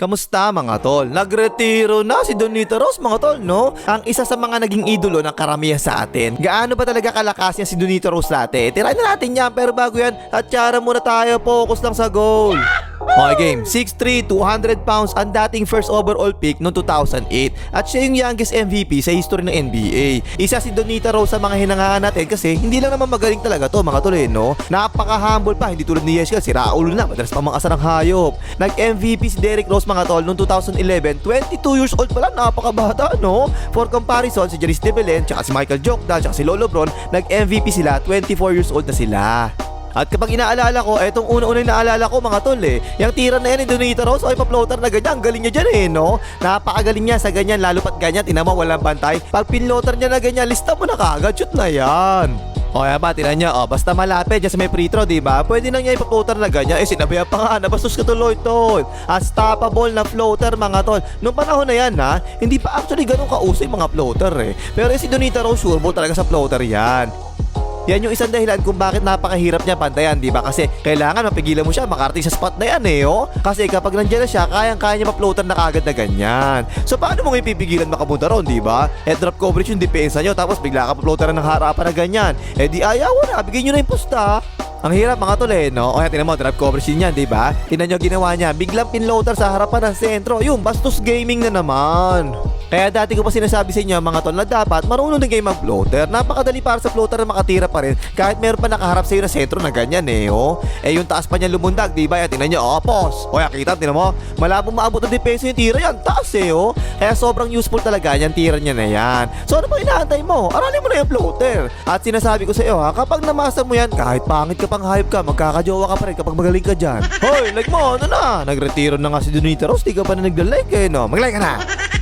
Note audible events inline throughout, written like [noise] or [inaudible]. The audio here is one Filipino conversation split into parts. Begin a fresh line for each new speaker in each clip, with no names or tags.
Kamusta mga tol? Nagretiro na si Donita Rose mga tol, no? Ang isa sa mga naging idolo ng karamihan sa atin. Gaano ba talaga kalakas niya si Donita Rose dati? Tirahin na natin yan, pero bago yan, at tsara muna tayo, focus lang sa goal. Okay game, 6'3", 200 pounds ang dating first overall pick noong 2008 at siya yung youngest MVP sa history ng NBA. Isa si Donita Rose sa mga hinangaan natin kasi hindi lang naman magaling talaga to mga tol eh, no? Napaka-humble pa, hindi tulad ni Yeshka, si Raul na, madalas pa mga asarang hayop. Nag-MVP si Derrick Rose mga tol noong 2011, 22 years old pa lang, napakabata no? For comparison, si Janice DeBelen, tsaka si Michael Jordan, tsaka si Lolo Bron, nag-MVP sila, 24 years old na sila. At kapag inaalala ko, etong una-una yung naalala ko mga tol eh. Yung tira na yan ni Donita Rose, ay pa-floater na ganyan. Galing niya dyan eh, no? Napakagaling niya sa ganyan, lalo pat ganyan. Tinan mo, walang bantay. Pag pinloater niya na ganyan, lista mo na kagad. Shoot na yan. O kaya ba, tinan niya, oh, basta malapit dyan sa may free throw, di ba? Pwede na niya ipa-floater na ganyan. Eh, sinabihan pa nga, nabastos ka tuloy, tol. Unstoppable na floater, mga tol. Nung panahon na yan, ha, hindi pa actually ganun kauso yung mga floater, eh. Pero eh, si Donita Rose, sure talaga sa floater yan. Yan yung isang dahilan kung bakit napakahirap niya pantayan, di ba? Kasi kailangan mapigilan mo siya makarating sa spot na yan eh, oh. Kasi kapag nandiyan na siya, kayang-kaya niya ma-floater na kagad na ganyan. So paano mo ipipigilan makapunta ron, di ba? Eh drop coverage yung depensa nyo, tapos bigla ka pa-floater ng harapan na ganyan. Eh di ayaw na, bigyan nyo na yung posta. Ang hirap mga tol eh, no? O yan, tinan mo, drop coverage din yan, di ba? Tinan nyo ginawa niya, biglang pinloader sa harapan ng sentro. Yun, bastos gaming na naman. Kaya dati ko pa sinasabi sa inyo mga tol na dapat marunong din kayo mag-floater. Napakadali para sa floater na makatira pa rin kahit meron pa nakaharap sa iyo na sentro na ganyan eh, oh. Eh yung taas pa niya lumundag, di ba? Yan, tingnan niyo, oh, pos. O yan, kita, tingnan mo. Malabong maabot ng depensa yung tira yan, taas eh, oh. Kaya sobrang useful talaga yan, tira niya na yan. So ano pa inaantay mo? Aralin mo na yung floater. At sinasabi ko sa iyo ha, kapag namasa mo yan, kahit pangit ka pang hype ka, magkakajowa ka pa rin kapag magaling ka dyan. [laughs] Hoy, like mo, ano na? Nagretiro na nga si Donita Rose, di ka pa na nagla-like eh, no? Mag-like ka na.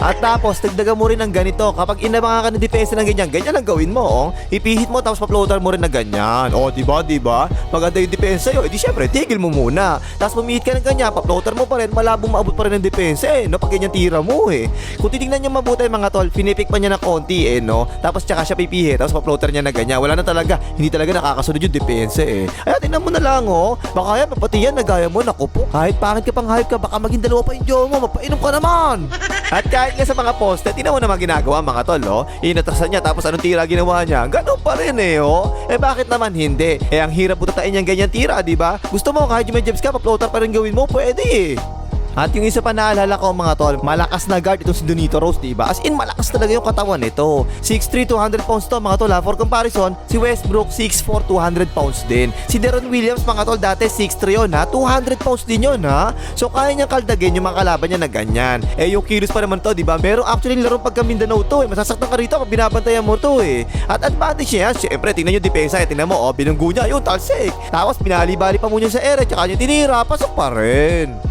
At tapos, dagdagan mo rin ng ganito. Kapag inabangan ka ng depensa ng ganyan, ganyan ang gawin mo, oh. Ipihit mo, tapos pa-floater mo rin na ganyan. Oh, di ba, di ba? Maganda yung depensa yun. Eh, di syempre, tigil mo muna. Tapos pumihit ka ng ganyan, pa-floater mo pa rin, malabong maabot pa rin ng depensa eh, no? Pag ganyan tira mo eh. Kung titignan niyo mabuti mga tol, pinipik pa niya ng konti eh, no? Tapos tsaka siya pipihit, tapos pa-floater niya na ganyan. Wala na talaga, hindi talaga nakakasunod yung depensa eh. Ay, tingnan mo na lang, oh. Baka yan, pati yan, nagaya mo, naku po. Kahit pangit ka pang hype ka, baka maging dalawa pa yung jowa mo, mapainom ka naman. [laughs] At kahit nga sa mga poste, tingnan mo naman ginagawa mga tol, oh. Inatasan niya, tapos anong tira ginawa niya? Ganun pa rin eh, oh. Eh bakit naman hindi? Eh ang hirap butatain niyang ganyan tira, di ba? Gusto mo kahit may jabs ka, pa-floater pa rin gawin mo, pwede eh. At yung isa pa naalala ko mga tol, malakas na guard itong si Donito Rose, di ba? As in, malakas talaga yung katawan nito. 6'3", 200 pounds to mga tol ha. For comparison, si Westbrook 6'4", 200 pounds din. Si Deron Williams mga tol, dati 6'3 yun ha. 200 pounds din yun ha. So kaya niyang kaldagin yung mga kalaban niya na ganyan. Eh yung kilos pa naman to, di ba? Pero actually larong pagka Mindanao to eh. Masasaktan ka rito binabantayan mo to eh. At advantage niya, syempre, tingnan yung depensa eh. Tingnan mo, oh, binunggo niya, yun, talsik. Tapos binali-bali pa muna sa ere, tsaka niya tinira, pasok pa rin.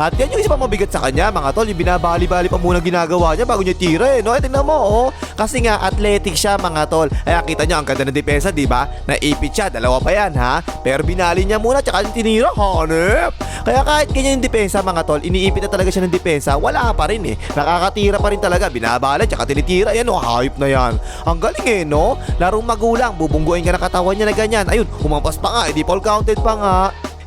At yan yung isa pa mabigat sa kanya, mga tol, yung binabali-bali pa muna ginagawa niya bago niya tira eh, no? Eh, tingnan mo, oh. Kasi nga, athletic siya, mga tol. Ay, kita niyo, ang ganda ng depensa, di ba? Naipit siya, dalawa pa yan, ha? Pero binali niya muna, tsaka tinira, hanep. Kaya kahit ganyan yung depensa, mga tol, iniipit na talaga siya ng depensa, wala pa rin eh. Nakakatira pa rin talaga, binabala, tsaka tinitira, yan, oh, hype na yan. Ang galing eh, no? Larong magulang, bubungguin ka ng katawan niya na ganyan. Ayun, umampas pa nga, edi fall counted pa nga.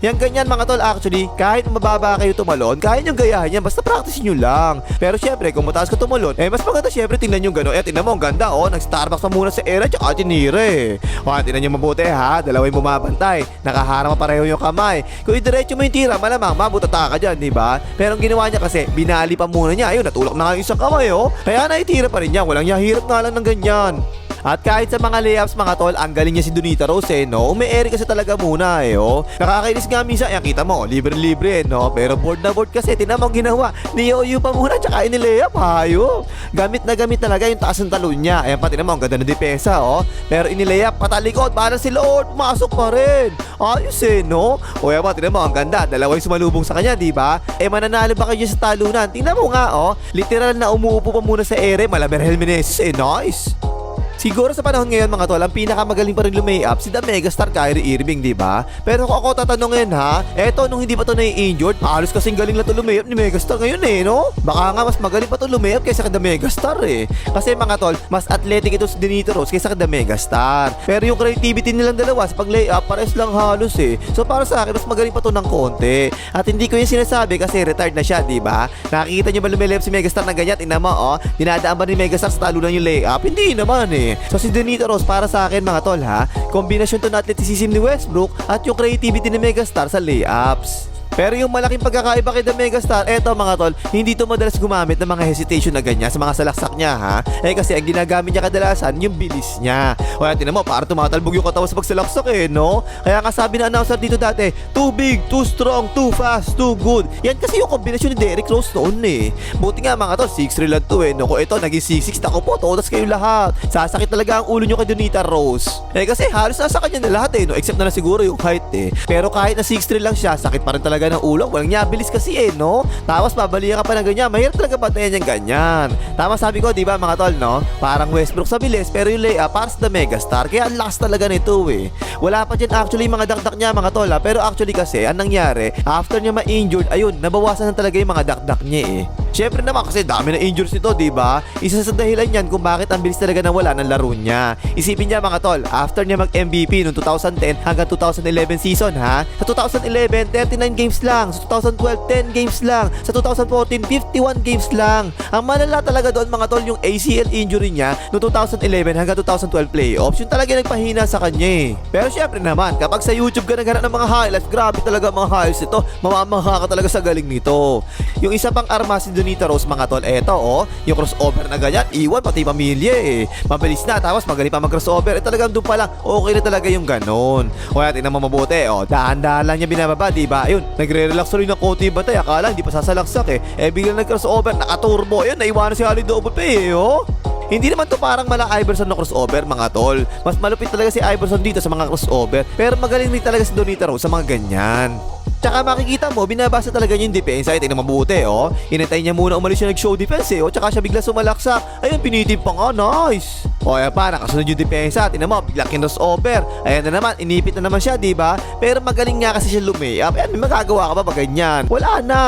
Yang ganyan mga tol actually, kahit mababa kayo tumalon, kaya nyo gayahin yan, basta practice nyo lang. Pero syempre, kung mataas ka tumalon, eh mas maganda syempre tingnan nyo gano'n. Eh tingnan mo, ang ganda oh, nag-Starbucks pa muna sa era, tsaka tinira eh. O, tingnan nyo mabuti ha, dalawa yung bumabantay, nakaharang pareho yung kamay. Kung idiretso mo yung tira, malamang mabutata ka dyan, di ba? Pero ang ginawa niya kasi, binali pa muna niya, ayun, natulak na nga yung isang kamay oh. Kaya naitira pa rin niya, walang yahirap nga lang ng ganyan. At kahit sa mga layups mga tol, ang galing niya si Donita Rose eh, no? Umi-ere kasi talaga muna eh, oh. Nakakainis nga minsan, yan kita mo, libre-libre eh, no? Pero board na board kasi, tinan mo ang ginawa. Niyoyo pa muna, tsaka inilayup, hayop. Gamit na gamit talaga yung taas ng talon niya. Ayan pa, tinan mo, ang ganda ng depensa, oh. Pero inilayup, patalikod, para si Lord, pumasok pa rin. Ayos eh, no? O yan pa, tinan mo, ang ganda. Dalawa yung sumalubong sa kanya, di ba? Eh, mananalo ba kayo sa talunan? Tingnan mo nga, oh. Literal na umuupo pa muna sa ere, Malamer Helmeneses eh, nice. Siguro sa panahon ngayon mga tol, ang pinakamagaling pa rin lumay-up si the megastar Kyrie Irving, di ba? Pero kung ako tatanungin ha, eto nung hindi pa to na-injured, halos kasing galing na to lumay-up ni megastar ngayon eh, no? Baka nga mas magaling pa to lumay-up kaysa kay the megastar eh. Kasi mga tol, mas athletic ito si Denito Rose kaysa kay the megastar. Pero yung creativity nilang dalawa sa pag-layup, pares lang halos eh. So para sa akin, mas magaling pa to ng konti. At hindi ko yung sinasabi kasi retired na siya, di ba? Nakikita niyo ba lumilayup si megastar na ganyan? Tingnan mo, oh. Dinadaan ba ni megastar sa talunan yung layup? Hindi naman eh. So si Denito Rose para sa akin mga tol ha, kombinasyon to ng athleticism ni Westbrook at yung creativity ni Megastar sa layups. Pero yung malaking pagkakaiba kay The Megastar, eto mga tol, hindi to madalas gumamit ng mga hesitation na ganyan sa mga salaksak niya ha. Eh kasi ang ginagamit niya kadalasan, yung bilis niya. Yan, tinan mo, para tumatalbog yung katawan sa pagsalaksak eh, no? Kaya nga sabi na announcer dito dati, too big, too strong, too fast, too good. Yan kasi yung kombinasyon ni Derrick Rose noon eh. Buti nga mga tol, 6'3 lang to eh. No, kung ito, naging 6'6, ako po, todas kayo lahat. Sasakit talaga ang ulo nyo kay Donita Rose. Eh kasi halos nasa kanya na lahat eh, no? Except na lang siguro yung height eh. Pero kahit na 6'3 lang siya, sakit pa rin talaga ng ulo. Walang niya, bilis kasi eh, no? Tapos babalikan ka pa ng ganyan. Mahirap talaga bantayan yung ganyan. Tama sabi ko, di ba mga tol, no? Parang Westbrook sa bilis, pero yung layup para sa the megastar. Kaya ang lakas talaga nito eh. Wala pa dyan actually mga dakdak niya mga tol ha. Pero actually kasi, ang nangyari, after niya ma-injured, ayun, nabawasan na talaga yung mga dakdak niya eh. Siyempre naman kasi dami na injuries nito, di ba? Isa sa dahilan yan kung bakit ang bilis talaga nawala ng laro niya. Isipin niya mga tol, after niya mag-MVP noong 2010 hanggang 2011 season ha. Sa 2011, 39 games lang. Sa 2012, 10 games lang. Sa 2014, 51 games lang. Ang malala talaga doon mga tol yung ACL injury niya noong 2011 hanggang 2012 playoffs. Yun talaga nagpahina sa kanya eh. Pero syempre naman, kapag sa YouTube ka naghanap ng mga highlights, grabe talaga mga highlights nito. Mamamangha ka talaga sa galing nito. Yung isa pang arma si Donita Rose mga tol, eto oh, yung crossover na ganyan, iwan pati pamilya eh. Mabilis na, tapos magaling pa mag-crossover. Eh talagang doon pa lang, okay na talaga yung ganon. O yan, tingnan mo mabuti, oh, dahan-dahan lang niya binababa, di ba? Ayun, nagre-relax tuloy ng konti batay, akala hindi pa sasalaksak eh. Eh biglang nag-crossover, nakaturbo, ayun, naiwanan si Ali Double Pay eh, oh. Hindi naman to parang mala Iverson na crossover mga tol. Mas malupit talaga si Iverson dito sa mga crossover. Pero magaling din talaga si Donita Rose sa mga ganyan. Tsaka makikita mo, binabasa talaga niya yung depensa. Ay, tingnan mabuti, oh. Inantay niya muna umalis siya nag-show defense, eh. Oh, tsaka siya bigla sumalaksa. Ayun, pinitin pa nga. Nice. O, ayan pa, nakasunod yung depensa. Tingnan mo, bigla kinos over. Ayan na naman, inipit na naman siya, di ba? Pero magaling nga kasi siya lumayap. Ayan, may magagawa ka ba ba ganyan? Wala na.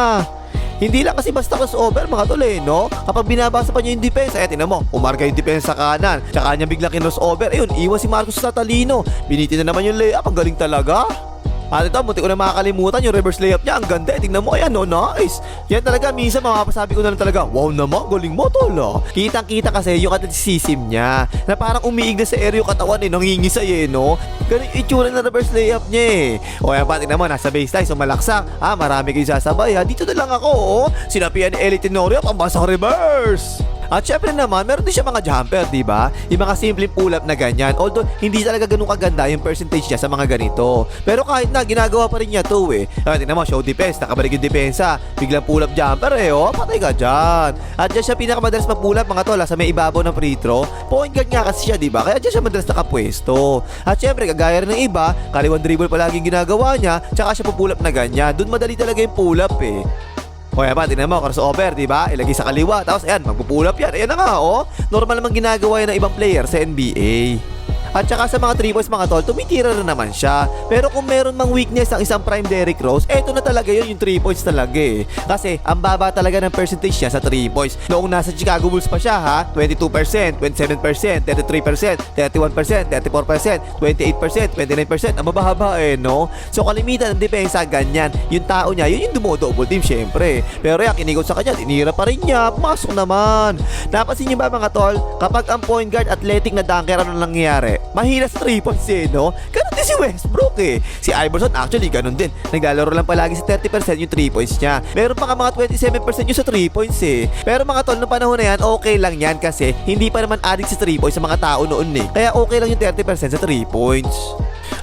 Hindi lang kasi basta crossover mga tol eh, no? Kapag binabasa pa niya yung depensa, eh, tinan mo, umarga yung depensa kanan. Tsaka niya bigla kinos-over. Ayun, iwan si Marcos sa talino. Binitin na naman yung layup. Ang galing talaga. At ito, munti ko na makakalimutan yung reverse layup niya. Ang ganda. Eh. Tingnan mo, ayan, no? Nice. Yan talaga, minsan mapapasabi ko na lang talaga, wow naman, galing mo, tol, ah. Kitang-kita kasi yung athleticism niya, na parang umiig na sa area yung katawan, eh, nangingisay, eh, no? Ganun yung itsura ng reverse layup niya, eh. O, ayan pa, tingnan mo, nasa baseline, sumalaksak. Ah, marami kayo sasabay, ha? Dito na lang ako, oh. Sinapian ni Ellie Tenorio, pambasang reverse. At syempre naman, meron din siya mga jumper, di ba? Yung mga simple pull-up na ganyan. Although, hindi talaga ganun kaganda yung percentage niya sa mga ganito. Pero kahit na, ginagawa pa rin niya to eh. At tingnan mo, show defense, nakabalik yung depensa. Biglang pull-up jumper eh, oh. Patay ka dyan. At dyan siya pinakamadalas mag-pull-up mga tol, ah, sa may ibabaw ng free throw. Point guard nga kasi siya, di ba? Kaya dyan siya madalas nakapwesto. At syempre, kagaya rin ng iba, kaliwan dribble palagi ginagawa niya, tsaka siya pull-up na ganyan. Doon madali talaga yung pull-up eh. O yan ba, tingnan mo, crossover, di ba? Ilagay sa kaliwa, tapos ayan, magpupulap yan. Ayan na nga, oh. Normal naman ginagawa yan ng ibang player sa NBA. At saka sa mga 3 points mga tol, tumitira na naman siya. Pero kung meron mang weakness ang isang prime Derrick Rose, eto na talaga yun yung 3 points talaga eh. Kasi ang baba talaga ng percentage niya sa 3 points. Noong nasa Chicago Bulls pa siya ha, 22%, 27%, 33%, 31%, 34%, 28%, 29%. Ang mababa eh, no? So kalimitan ng depensa, ganyan. Yung tao niya, yun yung dumo-double team syempre. Pero yan, kinigot sa kanya, tinira pa rin niya. Pumasok naman. Napansin niyo ba mga tol, kapag ang point guard athletic na dunker, ano nangyayari? Mahina sa 3 points eh, no? Ganun din si Westbrook eh. Si Iverson actually ganun din. Naglalaro lang palagi sa 30% yung 3 points niya. Meron pa nga mga 27% yung sa 3 points eh. Pero mga tol, noong panahon na yan, okay lang yan kasi hindi pa naman addict sa 3 points sa mga tao noon eh. Kaya okay lang yung 30% sa 3 points.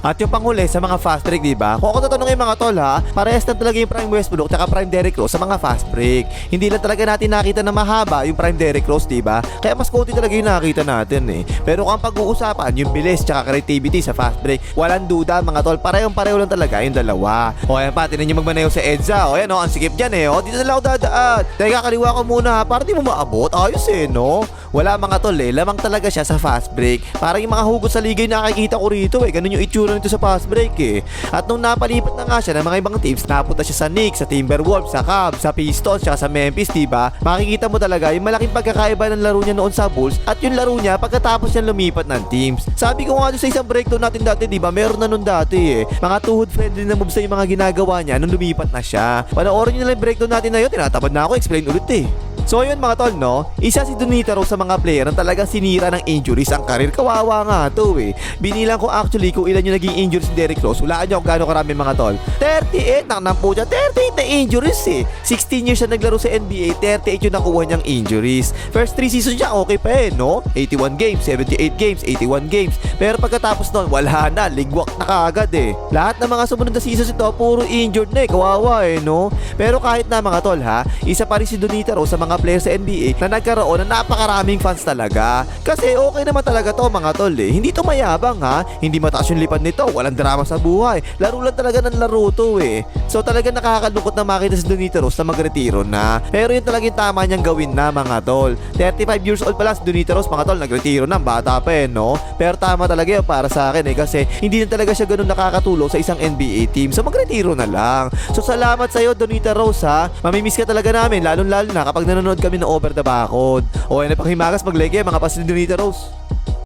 At yung panghuli sa mga fast break, di ba? Kung ako tatanungin mga tol ha, parehas lang talaga yung Prime Westbrook tsaka Prime Derrick Rose sa mga fast break. Hindi lang talaga natin nakita na mahaba yung Prime Derrick Rose, di ba? Kaya mas konti talaga yung nakita natin eh. Pero kung ang pag-uusapan, yung bilis tsaka creativity sa fast break, walang duda mga tol, parehong pareho lang talaga yung dalawa. O ayan pa, tinan nyo magmaneho sa EDSA. O ayan o, ang sikip dyan eh. O, dito na lang ako dadaan. Teka, kaliwa ko muna para di mo maabot. Ayos eh, no? Wala mga tol eh, lamang talaga siya sa fast break. Parang yung mga hugot sa ligay nakikita ko rito eh. Ganun yung itsura nito sa fast break eh. At nung napalipat na nga siya ng mga ibang teams, napunta siya sa Knicks, sa Timberwolves, sa Cavs, sa Pistons, sa Memphis, diba? Makikita mo talaga yung malaking pagkakaiba ng laro niya noon sa Bulls at yung laro niya pagkatapos niya lumipat ng teams. Sabi ko nga sa isang breakdown natin dati, diba? Meron na noon dati eh. Mga tuhod friendly na moves na yung mga ginagawa niya nung lumipat na siya. Panoorin niyo na yung breakdown natin na yun, tinatabad na ako, explain ulit eh. So yun mga tol no, isa si Donita Rose sa mga player na talagang sinira ng injuries ang karir. Kawawa nga to eh. Binilang ko actually kung ilan yung naging injuries ni Derrick Rose. Hulaan nyo kung gaano karami mga tol. 38, naknang po siya. 38 na injuries eh. 16 years siya naglaro sa NBA, 38 yung nakuha niyang injuries. First 3 seasons niya okay pa eh no? 81 games, 78 games, 81 games. Pero pagkatapos nun, wala na. Ligwak na kaagad eh. Lahat ng mga sumunod na seasons ito, puro injured na eh. Kawawa eh no? Pero kahit na mga tol ha, isa pa rin si Donita Rose sa mga player sa NBA na nagkaroon ng napakaraming fans talaga. Kasi okay naman talaga to mga tol eh. Hindi to mayabang ha. Hindi mataas yung lipad nito. Walang drama sa buhay. Laro lang talaga ng laro to eh. So talaga nakakalungkot na makita si Donita Rose na magretiro na. Pero yun talaga yung tama niyang gawin na mga tol. 35 years old pala si Donita Rose mga tol. Nagretiro na. Bata pa eh no. Pero tama talaga yun para sa akin eh. Kasi hindi na talaga siya ganun nakakatulong sa isang NBA team. So magretiro na lang. So salamat sa'yo Donita Rose ha. Mamimiss ka talaga namin. Lalo lalo na kapag nanonood kami ng Over the Bacon. O ayun na panghimagas mag-like eh, mga pasin Donita Rose.